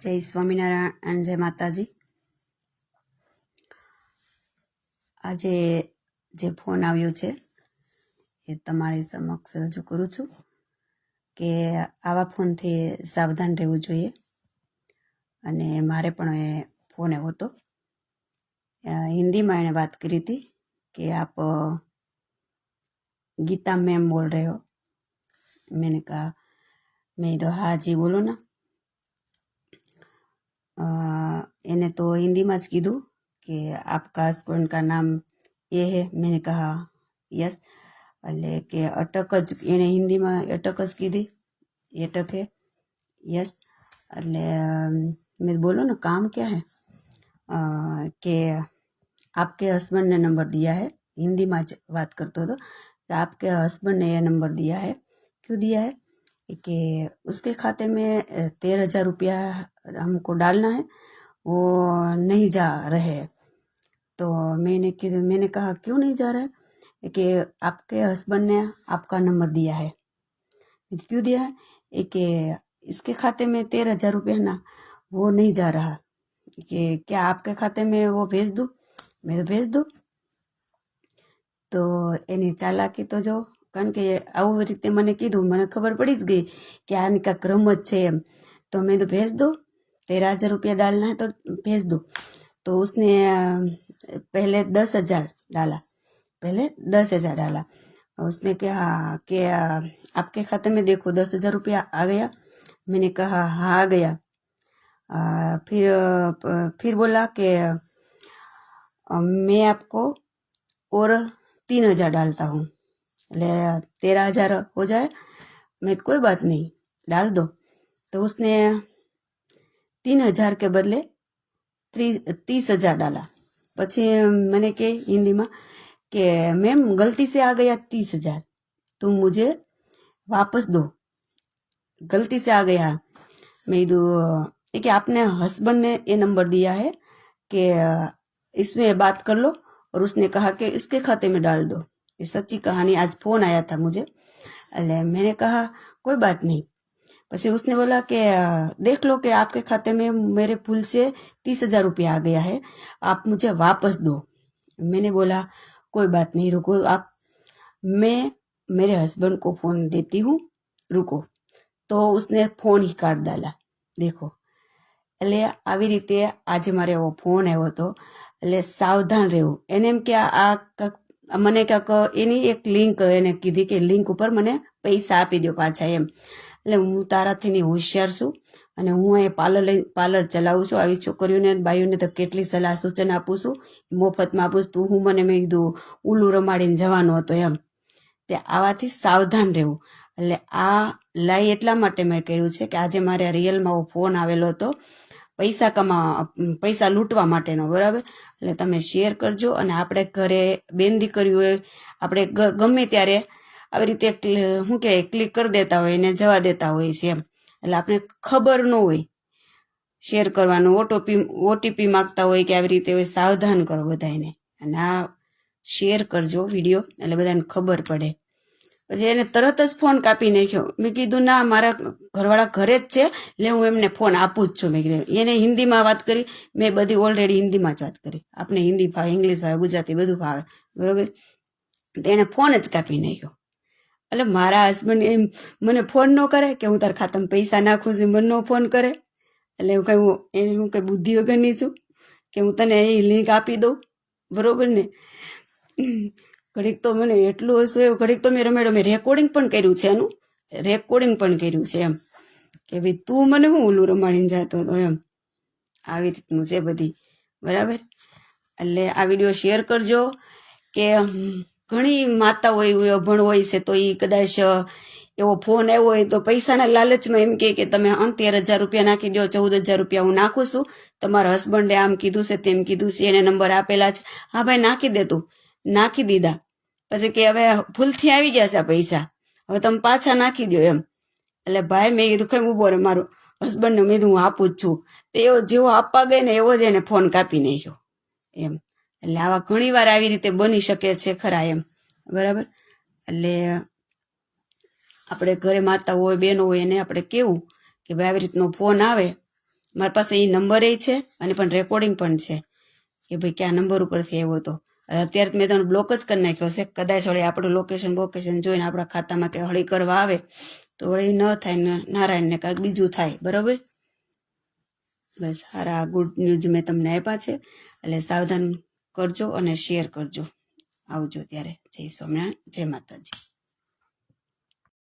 જય સ્વામિનારાયણ, જય માતાજી. આજે જે ફોન આવ્યો છે એ તમારી સમક્ષ રજૂ કરું છું કે આવા ફોનથી સાવધાન રહેવું જોઈએ. અને મારે પણ એ ફોન એવો હતો. હિન્દીમાં એણે વાત કરી હતી કે આપ ગીતા મેમ બોલ રહ્યો મેં કહા, મેં તો હા જી બોલો ના. ना अ, એને તો હિન્દીમાં જ કીધું કે આપકા હસબન્ડ કા નામ એ હે મેને કહા યસ એટલે કે અટક જ એણે હિન્દીમાં અટક જ કીધી અટક હે યસ એટલે અમ, મેં બોલો ને કામ क्या है अ, કે आपके हस्बैंड ने नंबर दिया है हिंदी में ज बात करते हो तो कि आपके हस्बैंड ने यह नंबर दिया है क्यों दिया है कि उसके खाते में तेरह हज़ार रुपया हमको डालना है, वो नहीं जा रहे तो मैंने कि, मैंने कहा, क्यों नहीं जा रहा? है कि आपके हस्बैंड ने आपका नंबर दिया है। क्यों दिया है? कि इसके खाते में तेरह हज़ार रुपया ना, वो नहीं जा रहा। कि क्या आपके खाते में वो भेज दूँ? मैं तो भेज दूँ। तो यानी चालाकी तो जो કારણ કે આવું રીતે મને કીધું મને ખબર પડી જ ગઈ કે આની કાંઈક રમત છે એમ તો મેં તો भेज दो तेरह हजार रुपया डालना है तो भेज दो तो उसने अ, पहले दस हजार डाला पहले दस हजार डाला उसने कहा कि अ, आपके खाते में देखो दस हजार रुपया आ गया मैंने कहा हाँ आ गया अ, फिर अ, प- फिर बोला कि अ, मैं आपको और तीन हजार डालता हूँ ले तेरह हजार हो जाए मैं कोई बात नहीं डाल दो तो उसने तीन हजार के बदले ત્રીસ तीस हजार डाला પછી मैंने के हिंदी में कि मैम गलती से आ गया तीस हजार तुम मुझे वापस दो गलती से आ गया मैं दो देखिए आपने हस्बैंड ने ये नंबर दिया है कि इसमें बात कर लो और उसने कहा कि इसके खाते में डाल दो ये सच्ची कहानी आज फोन आया था मुझे अरे मैंने कहा कोई बात नहीं પછી उसने बोला कि अ, देख लो कि आपके खाते में मेरे भूल से तीस हजार रुपया आ गया है आप मुझे वापस दो मैंने बोला कोई बात नहीं रुको आप मैं मेरे हस्बैंड को फ़ोन देती हूँ रुको તો उसने ફોન ही કાઢ डाला દેખો એટલે આવી રીતે આજે મારે એવો ફોન આવ્યો હતો એટલે સાવધાન રહેવું એને એમ કે આ આ કાંઈક મને ક્યાંક એની એક લિંક એને કીધી કે લિંક ઉપર મને પૈસા આપી દો પાછા એમ. એટલે હું તારાથી હોશિયાર છું અને હું અહીંયા પાર્લર લઈ, પાર્લર ચલાવું છું. આવી છોકરીઓને બાઈઓને તો કેટલી સલાહ સૂચન આપું છું. મફતમાં આપું છું. તું હું મને મેં કીધું ઉલું રમાડીને જવાનો હતો એમ. તે આવાથી સાવધાન રહેવું. એટલે આ લાઈ એટલા માટે મેં કર્યું છે કે આજે મારે રિયલમાં ફોન આવેલો હતો. પૈસા કમા પૈસા લૂંટવા માટેનો, બરાબર? એટલે તમે શેર કરજો અને આપણે ઘરે બેન હોય આપણે ગમે ત્યારે આવી રીતે શું કહેવાય, ક્લિક કરી દેતા હોય ને જવા દેતા હોય છે એમ. એટલે આપણે ખબર ન હોય. શેર કરવાનું, ઓટોપી, ઓટીપી માગતા હોય કે આવી રીતે હોય સાવધાન કરો બધાને અને આ શેર કરજો વીડિયો, એટલે બધાને ખબર પડે. પછી એને તરત જ ફોન કાપી નાખ્યો. મેં કીધું, ના, મારા ઘરવાળા ઘરે જ છે, એટલે હું એમને ફોન આપું જ છું. મેં કીધું, એને હિન્દીમાં વાત કરી, મેં બધી ઓલરેડી હિન્દીમાં જ વાત કરી. આપણે હિન્દી ભાવે ઇંગ્લિશ ભાવે, ગુજરાતી બધું ભાવે. બરોબર? એને ફોન જ કાપી નાખ્યો. એટલે મારા હસબન્ડ એમ મને ફોન ન કરે કે હું તારા ખાતામાં પૈસા નાખું છું મને ન ફોન કરે. એટલે હું કઈ એની હું કઈ બુદ્ધિ વગરની છું કે હું તને એ લિંક આપી દઉં. બરોબર ને? ઘડીક તો મને એટલું હસવું એવું ઘડીક તો મેં રમેડો રેકોર્ડિંગ પણ કર્યું છે એનું. રેકોર્ડિંગ પણ કર્યું છે એમ. કે ભાઈ તું મને હું ઓલું રમાડીને જતો હતો એમ. આવી રીતનું છે બધી. બરાબર? એટલે આ વીડિયો શેર કરજો. કે ઘણી માતા હોય હોય અભણ હોય છે, તો એ કદાચ એવો ફોન આવ્યો હોય તો પૈસાના લાલચમાં એમ કે તમે અન તેર હજાર રૂપિયા નાખી દો, ચૌદ હજાર રૂપિયા હું નાખું છું. તમારા હસબન્ડે આમ કીધું છે, તેમ કીધું છે, એને નંબર આપેલા છે. હા ભાઈ, નાખી દે તું. નાખી દીધા. પછી કે હવે ભૂલથી આવી ગયા છે પૈસા. હવે તમે પાછા નાખી દો એમ. એટલે ભાઈ મેં કીધું કઈ ઊભો રે મારું હસબન્ડને મેં હું આપું જ છું. તો એવો જેવો આપવા ગઈ ને એવો જ એને ફોન કાપી નાખ્યો. એમ. એટલે આવા ઘણી વાર આવી રીતે બની શકે છે ખરા એમ. બરાબર? એટલે આપણે ઘરે માતા હોય બહેનો હોય, એને આપણે કેવું કે ભાઈ આવી રીતનો ફોન આવે. મારી પાસે એ નંબરે છે અને પણ રેકોર્ડિંગ પણ છે કે ભાઈ કયા નંબર ઉપરથી આવ્યો હતો અત્યારે મેં તમને બ્લોક જ કરી નાખ્યો છે. કદાચ વળી આપણું લોકેશન બોકેશન જોઈને આપણા ખાતામાં કે હળી કરવા આવે, તો વળી ન થાય નારાયણને કાંઈક બીજું થાય. બરાબર? બસ, સારા ગુડ ન્યૂઝ મેં તમને આપ્યા છે. એટલે સાવધાન કરજો અને શેર કરજો. આવજો ત્યારે. જય સ્વામિનારાયણ, જય માતાજી.